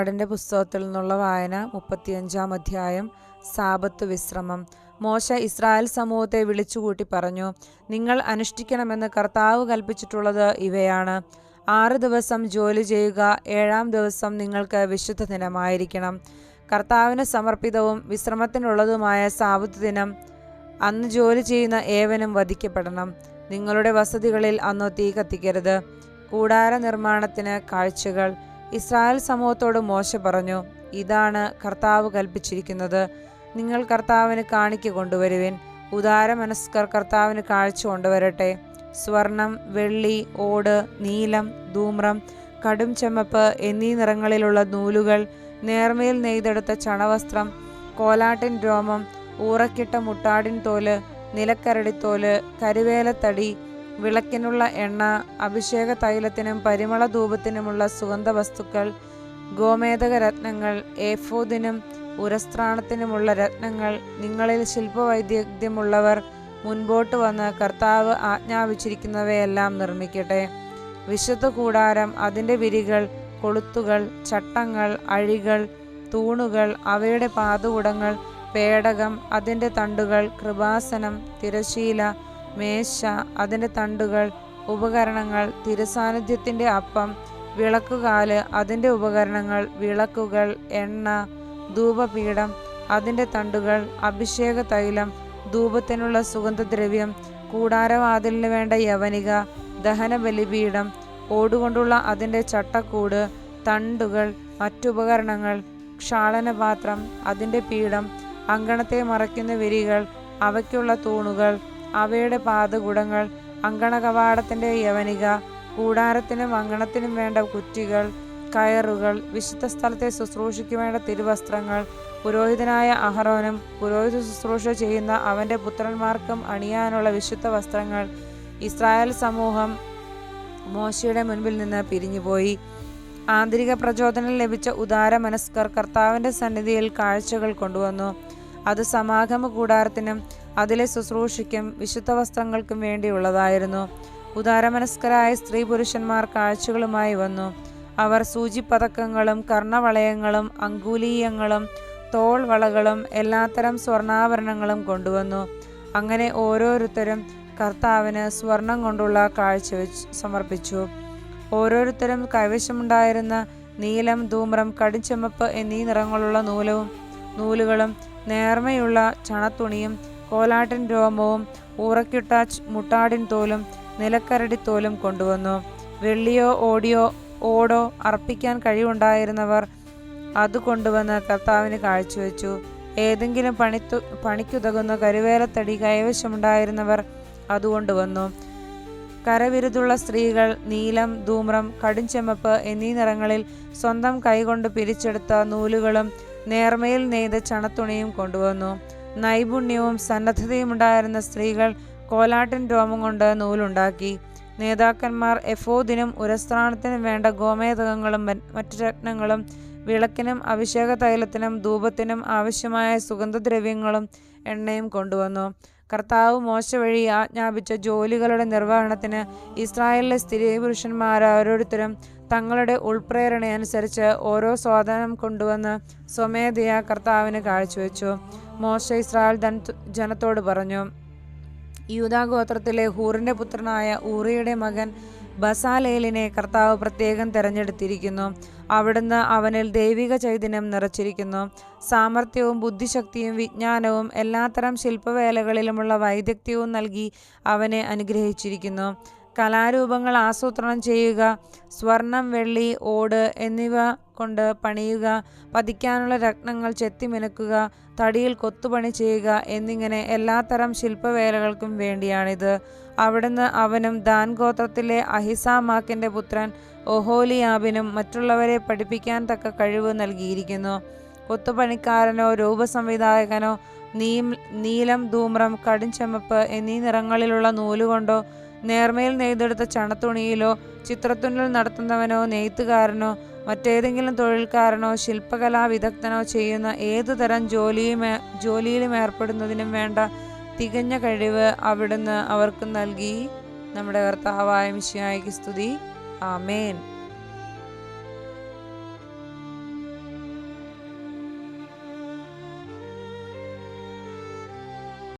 പാടിന്റെ പുസ്തകത്തിൽ നിന്നുള്ള വായന മുപ്പത്തിയഞ്ചാം അധ്യായം സാപത്ത് വിശ്രമം. മോശ ഇസ്രായേൽ സമൂഹത്തെ വിളിച്ചുകൂട്ടി പറഞ്ഞു നിങ്ങൾ അനുഷ്ഠിക്കണമെന്ന് കർത്താവ് കൽപ്പിച്ചിട്ടുള്ളത് ഇവയാണ്. ആറ് ദിവസം ജോലി ചെയ്യുക ഏഴാം ദിവസം നിങ്ങൾക്ക് വിശുദ്ധ ദിനമായിരിക്കണം. കർത്താവിന് സമർപ്പിതവും വിശ്രമത്തിനുള്ളതുമായ സാപത്ത് ദിനം അന്ന് ജോലി ചെയ്യുന്ന ഏവനും വധിക്കപ്പെടണം. നിങ്ങളുടെ വസതികളിൽ അന്ന് തീ കത്തിക്കരുത്. കൂടാര നിർമ്മാണത്തിന് കാഴ്ചകൾ. ഇസ്രായേൽ സമൂഹത്തോട് മോശ പറഞ്ഞു ഇതാണ് കർത്താവ് കൽപ്പിച്ചിരിക്കുന്നത്. നിങ്ങൾ കർത്താവിന് കാണിക്ക കൊണ്ടുവരുവിൻ. ഉദാരമനസ്കർ കർത്താവിന് കാഴ്ച കൊണ്ടുവരട്ടെ. സ്വർണം വെള്ളി ഓട് നീലം ധൂമ്രം കടും ചെമ്മപ്പ് എന്നീ നിറങ്ങളിലുള്ള നൂലുകൾ നേർമയിൽ നെയ്തെടുത്ത ചണവസ്ത്രം കോലാട്ടിൻ രോമം ഊറക്കിട്ട മുട്ടാടിൻ തോൽ നിലക്കരടിത്തോൽ കരിവേലത്തടി വിളക്കിനുള്ള എണ്ണ അഭിഷേക തൈലത്തിനും പരിമള ധൂപത്തിനുമുള്ള സുഗന്ധ വസ്തുക്കൾ ഗോമേതക രത്നങ്ങൾ ഏഫോദിനും ഉരസ്ത്രാണത്തിനുമുള്ള രത്നങ്ങൾ നിങ്ങളിൽ ശില്പവൈദഗ്ധ്യമുള്ളവർ മുൻപോട്ട് വന്ന് കർത്താവ് ആജ്ഞാപിച്ചിരിക്കുന്നവയെല്ലാം നിർമ്മിക്കട്ടെ. വിശുദ്ധ കൂടാരം അതിന്റെ വിരികൾ കൊളുത്തുകൾ ചട്ടങ്ങൾ അഴികൾ തൂണുകൾ അവയുടെ പാതുകുടങ്ങൾ പേടകം അതിന്റെ തണ്ടുകൾ കൃപാസനം തിരശീല മേശ അതിന്റെ തണ്ടുകൾ ഉപകരണങ്ങൾ തിരുസാന്നിധ്യത്തിന്റെ അപ്പം വിളക്കുകാൽ അതിന്റെ ഉപകരണങ്ങൾ വിളക്കുകൾ എണ്ണ ധൂപപീഠം അതിന്റെ തണ്ടുകൾ അഭിഷേക തൈലം ധൂപത്തിനുള്ള സുഗന്ധദ്രവ്യം കൂടാരവാതിലിന് വേണ്ട യവനിക ദഹന ബലിപീഠം ഓടുകൊണ്ടുള്ള അതിന്റെ ചട്ടക്കൂട് തണ്ടുകൾ മറ്റുപകരണങ്ങൾ ക്ഷാളനപാത്രം അതിന്റെ പീഠം അങ്കണത്തെ മറയ്ക്കുന്ന വിരികൾ അവയ്ക്കുള്ള തൂണുകൾ അവയുടെ പാതകുടങ്ങൾ അങ്കണ കവാടത്തിന്റെ യവനിക കൂടാരത്തിനും അങ്കണത്തിനും വേണ്ട കുറ്റികൾ കയറുകൾ വിശുദ്ധ സ്ഥലത്തെ ശുശ്രൂഷയ്ക്ക് വേണ്ട തിരുവസ്ത്രങ്ങൾ പുരോഹിതനായ അഹറോനും പുരോഹിത ശുശ്രൂഷ ചെയ്യുന്ന അവന്റെ പുത്രന്മാർക്കും അണിയാനുള്ള വിശുദ്ധ വസ്ത്രങ്ങൾ ഇസ്രായേൽ സമൂഹം മോശയുടെ മുൻപിൽ നിന്ന് പിരിഞ്ഞുപോയി. ആന്തരിക പ്രചോദനം ലഭിച്ച ഉദാര മനസ്കർ കർത്താവിന്റെ സന്നിധിയിൽ കാഴ്ചകൾ കൊണ്ടുവന്നു. അത് സമാഗമ കൂടാരത്തിനും അതിലെ ശുശ്രൂഷയ്ക്കും വിശുദ്ധ വസ്ത്രങ്ങൾക്കും വേണ്ടിയുള്ളതായിരുന്നു. ഉദാരമനസ്കരായ സ്ത്രീ പുരുഷന്മാർ കാഴ്ചകളുമായി വന്നു. അവർ സൂചിപ്പതക്കങ്ങളും കർണവളയങ്ങളും അങ്കുലീയങ്ങളും തോൾ വളകളും എല്ലാത്തരം സ്വർണാഭരണങ്ങളും കൊണ്ടുവന്നു. അങ്ങനെ ഓരോരുത്തരും കർത്താവിന് സ്വർണം കൊണ്ടുള്ള കാഴ്ച സമർപ്പിച്ചു. ഓരോരുത്തരും കൈവശമുണ്ടായിരുന്ന നീലം ധൂമ്രം കടുംചുമപ്പ് എന്നീ നിറങ്ങളുള്ള നൂലവും നൂലുകളും നേർമയുള്ള ചണത്തുണിയും കോലാട്ടിൻ രോമവും ഊറക്കിട്ട മുട്ടാടിൻ തോലും നിലക്കരടി തോലും കൊണ്ടുവന്നു. വെള്ളിയോ ഓടിയോ ഓടോ അർപ്പിക്കാൻ കഴിവുണ്ടായിരുന്നവർ അത് കൊണ്ടുവന്ന് കർത്താവിന് കാഴ്ചവെച്ചു. ഏതെങ്കിലും പണിത്തു പണിക്കുതകുന്ന കരുവേലത്തടി കൈവശമുണ്ടായിരുന്നവർ അതുകൊണ്ടുവന്നു കരവിരുതുള്ള സ്ത്രീകൾ നീലം ധൂമ്രം കടുംചെമ്മപ്പ് എന്നീ നിറങ്ങളിൽ സ്വന്തം കൈകൊണ്ട് പിരിച്ചെടുത്ത നൂലുകളും നേർമയിൽ നെയ്ത ചണത്തുണിയും കൊണ്ടുവന്നു. നൈപുണ്യവും സന്നദ്ധതയും ഉണ്ടായിരുന്ന സ്ത്രീകൾ കോലാട്ടിൻ രോമം കൊണ്ട് നൂലുണ്ടാക്കി. നേതാക്കന്മാർ എഫോദിനും ഉരസ്ത്രാണത്തിനും വേണ്ട ഗോമേതകങ്ങളും മറ്റു രത്നങ്ങളും വിളക്കിനും അഭിഷേക തൈലത്തിനും ധൂപത്തിനും ആവശ്യമായ സുഗന്ധദ്രവ്യങ്ങളും എണ്ണയും കൊണ്ടുവന്നു. കർത്താവ് മോശ വഴി ആജ്ഞാപിച്ച ജോലികളുടെ നിർവഹണത്തിന് ഇസ്രായേലിലെ സ്ത്രീ പുരുഷന്മാർ ഓരോരുത്തരും തങ്ങളുടെ ഉൾപ്രേരണയനുസരിച്ച് ഓരോ സ്വാധനം കൊണ്ടുവന്ന് സ്വമേധയാ കർത്താവിന് കാഴ്ചവെച്ചു. മോശ ഇസ്രായേൽ ജനത്തോട് പറഞ്ഞു യൂതാഗോത്രത്തിലെ ഹൂറിന്റെ പുത്രനായ ഊറിയുടെ മകൻ ബസാലേലിനെ കർത്താവ് പ്രത്യേകം തിരഞ്ഞെടുത്തിരിക്കുന്നു. അവിടുന്ന് അവനിൽ ദൈവിക ചൈതന്യം നിറച്ചിരിക്കുന്നു. സാമർഥ്യവും ബുദ്ധിശക്തിയും വിജ്ഞാനവും എല്ലാത്തരം ശില്പവേലകളിലുമുള്ള വൈദഗ്ധ്യവും നൽകി അവനെ അനുഗ്രഹിച്ചിരിക്കുന്നു. കലാരൂപങ്ങൾ ആസൂത്രണം ചെയ്യുക സ്വർണം വെള്ളി ഓട് എന്നിവ കൊണ്ട് പണിയുക പതിക്കാനുള്ള രത്നങ്ങൾ ചെത്തിമിനുക്കുക തടിയിൽ കൊത്തുപണി ചെയ്യുക എന്നിങ്ങനെ എല്ലാത്തരം ശില്പവേലകൾക്കും വേണ്ടിയാണിത്. അവിടുന്ന് അവനും ദാൻ ഗോത്രത്തിലെ അഹിസാമാക്കിന്റെ പുത്രൻ ഒഹോലിയാബിനും മറ്റുള്ളവരെ പഠിപ്പിക്കാൻ തക്ക കഴിവ് നൽകിയിരിക്കുന്നു. കൊത്തുപണിക്കാരനോ രൂപസംവിധായകനോ നീം നീലം ധൂമ്രം കടുംചെമ്മപ്പ് എന്നീ നിറങ്ങളിലുള്ള നൂലുകൊണ്ടോ നേർമയിൽ നെയ്തെടുത്ത ചണത്തുണിയിലോ ചിത്രത്തുന്നൽ നടത്തുന്നവനോ നെയ്ത്തുകാരനോ മറ്റേതെങ്കിലും തൊഴിൽക്കാരനോ ശില്പകലാ വിദഗ്ധനോ ചെയ്യുന്ന ഏതു തരം ജോലിയും ജോലിയിലും ഏർപ്പെടുന്നതിനും വേണ്ട തികഞ്ഞ കഴിവ് അവിടുന്ന് അവർക്ക് നൽകി. നമ്മുടെ കർത്താവായ മിശിയായിക്ക് സ്തുതി. ആമേൻ.